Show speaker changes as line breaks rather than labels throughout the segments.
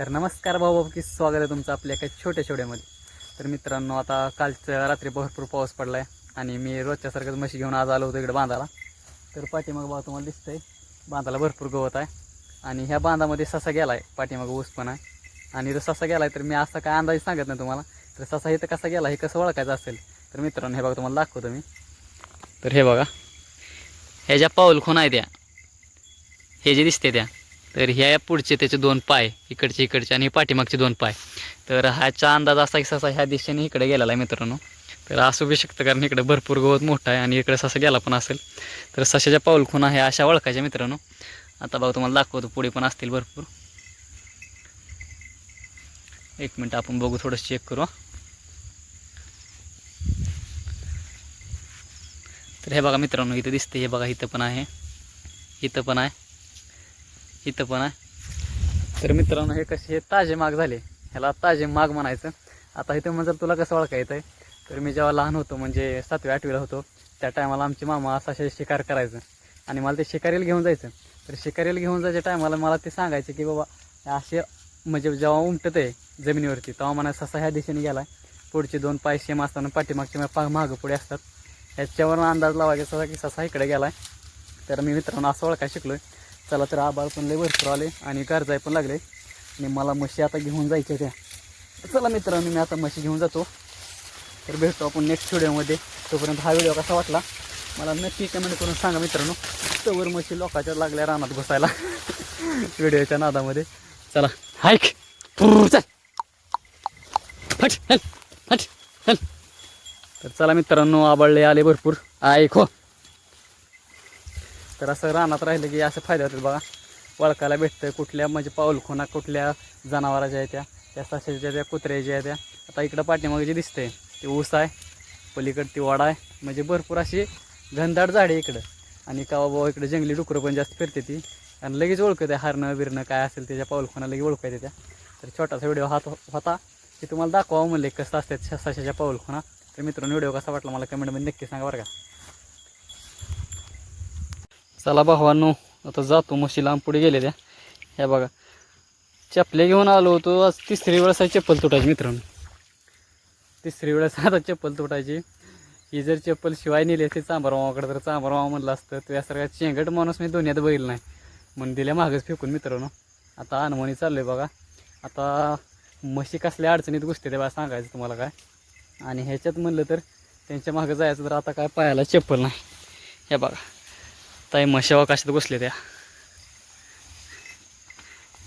तर नमस्कार भाऊ की स्वागत आहे तुमचं आपल्या एका छोट्या छोट्यामध्ये तर मित्रांनो आता कालच्या रात्री भरपूर पाऊस पडला आहे आणि मी रोजच्यासारखंच म्हशी घेऊन आज आलो होतो इकडे बांधाला. तर पाठीमागं भाऊ तुम्हाला दिसतंय बांधाला भरपूर गवत आहे आणि ह्या बांधामध्ये ससा गेला आहे पाठीमागं ऊस पण आहे. आणि जर ससा गेला आहे तर मी असा काय अंदाज सांगत नाही तुम्हाला. तर ससा इथं कसा गेला हे कसं ओळखायचं असेल तर मित्रांनो हे बघा तुम्हाला दाखवतो मी. तर हे बघा ह्या ज्या पाऊल खून आहे त्या हे जे दिसते त्या तर ह्या पुढचे त्याचे दोन पाय इकडचे इकडचे आणि पाठीमागचे दोन पाय. तर ह्याचा अंदाज असा की ससा ह्या दिशेने इकडे गेलेला आहे मित्रांनो. तर असू बी शकतं कारण इकडे भरपूर गवत मोठं आहे आणि इकडे ससा गेला पण असेल. तर सशाच्या पाऊल खुणा ह्या अशा ओळखायच्या मित्रांनो. आता बघा तुम्हाला दाखवतो पुढे पण असतील भरपूर. एक मिनटं आपण बघू थोडंसं चेक करू तर हे बघा मित्रांनो इथं दिसते हे बघा इथं पण आहे. इथं पण आहे. इथं पण आहे. तर मित्रांनो हे कसे हे ताजे माग झाले. ह्याला ताजे माग म्हणायचं. आता इथं म्हणजे तुला कसं ओळखा येतं तर मी जेव्हा लहान होतो म्हणजे सातव्या आठवीला होतो त्या टायमाला आमचे मामा असा असे शिकार करायचं. आणि मला ते शिकारीला घेऊन जायचं. तर शिकारीला घेऊन जायच्या टायमाला मला ते सांगायचं की बाबा असे म्हणजे जेव्हा उमटत आहे जमिनीवरती तेव्हा मला ससा ह्या दिशेने गेला पुढचे दोन पाय सेम असताना पाठीमागचे पा मागं पुढे असतात. ह्याच्यावरून अंदाज लावायचा की ससा इकडे गेला तर मी मित्रांनो असं ओळखायला शिकलो आहे चला तर आबाळ पण लय भरपूर आले आणि गरजाय पण लागले. आणि मला म्हशी आता घेऊन जायच्या त्या. चला मित्रांनो मी आता म्हशी घेऊन जातो. तर भेटतो आपण नेक्स्ट व्हिडिओमध्ये तोपर्यंत हा व्हिडिओ कसा वाटला? मला नक्की कमेंट करून सांगा मित्रांनो. तवर म्हशी लोकांच्या लागल्या रानात घुसायला. व्हिडिओच्या नादामध्ये. चला हायक चल. हट हल हट हल. तर चला मित्रांनो आबळले आले भरपूर. ऐक हो तर असं रानात राहिलं की असं फायदा होतात बघा. वळखायला भेटतं कुठल्या म्हणजे पाऊलखोना कुठल्या जनावराच्या आहेत त्या त्या सशाच्या त्या कुत्र्याच्या आहेत त्या. आता इकडं पाठीमागे जे दिसतंय ते ऊस आहे पलीकड ती वाडा आहे. म्हणजे भरपूर अशी घनदाट झाडे इकडं. आणि का बाबा इकडे जंगली डुकरं पण जास्त फिरते ती. आणि लगेच ओळखत आहे हरणं बिरणं काय असेल त्याच्या पाऊलखोना लगेच ओळखायचं त्या. तर छोटासा व्हिडिओ हात होता की तुम्हाला दाखवा म्हणले कसं असतात साशाच्या पाऊलखोना तर मित्रांनो व्हिडिओ कसा वाटला मला कमेंटमध्ये नक्की सांगा बरं का. चला भावांनो आता जातो म्हशी लांब पुढे गेले त्या ह्या बघा चपले घेऊन आलो होतो आज तिसरी वेळेस आहे चप्पल तुटायची मित्रांनो. तिसरी वेळेस आता चप्पल तुटायची. ही जर चप्पल शिवाय नेली असते चांबारमावाकडे तर चांबारमावा म्हणलं असतं तर यासारखा चेंगट माणूस मी दोन्हीत बघितलं नाही. म्हणून दिल्या मागच फेकून मित्रांनो. आता अनमणी आहे बघा. आता म्हशी कसल्या अडचणीत घुसते आहे बघा सांगायचं तुम्हाला काय. आणि ह्याच्यात म्हणलं तर त्यांच्या मागं जायचं तर आता काय पायाला चप्पल नाही. हे बघा. ताई म्हशावा कशात घुसले त्या?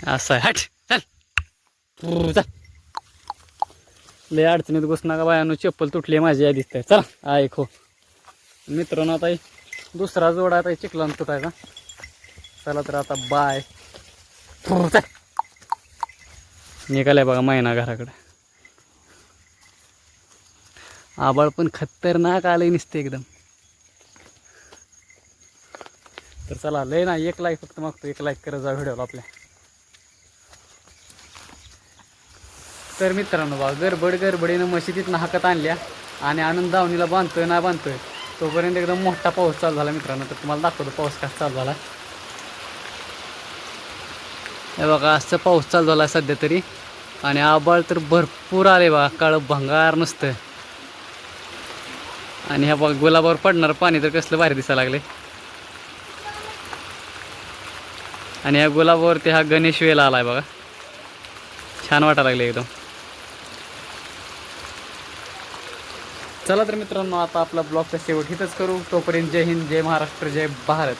असं आहे. हट चल. चल. लय अडचणीत घुसना का बायानो चप्पल तुटली आहे माझी आधीच तर. चला ऐक हो. मित्रांनो आता दुसरा जोडा आता चिखलान तुटायचा. चला तर आता बाय. चल. निघालाय बघा महिना घराकडे. आबाळ पण खतरनाक आलंय निसते एकदम. तर चला लय ना एक लाईक फक्त मागतो एक लाईक करत जा व्हिडिओला आपल्या. तर मित्रांनो बा गडबड गडबडीनं मशिदीतनं हाकत आणल्या आणि आनंद दावणीला बांधतोय ना बांधतोय तोपर्यंत एकदम मोठा पाऊस चालू झाला मित्रांनो. तर तुम्हाला दाखवतो पाऊस कसा चालू झाला. हे बघा असं पाऊस चालू झाला सध्या तरी. आणि आबाळ तर भरपूर आले बा काळं भंगार नसतं. आणि ह्या बघा गुलाबावर पडणारं पाणी तर कसलं भारी दिसायला लागले आणि या गुलाबावरती हा गणेश वेला आलाय बघा. छान वाटायला लागले एकदम. चला तर मित्रांनो आता आपला ब्लॉगचा शेवट इथंच करू. तोपर्यंत जय हिंद जय महाराष्ट्र जय भारत.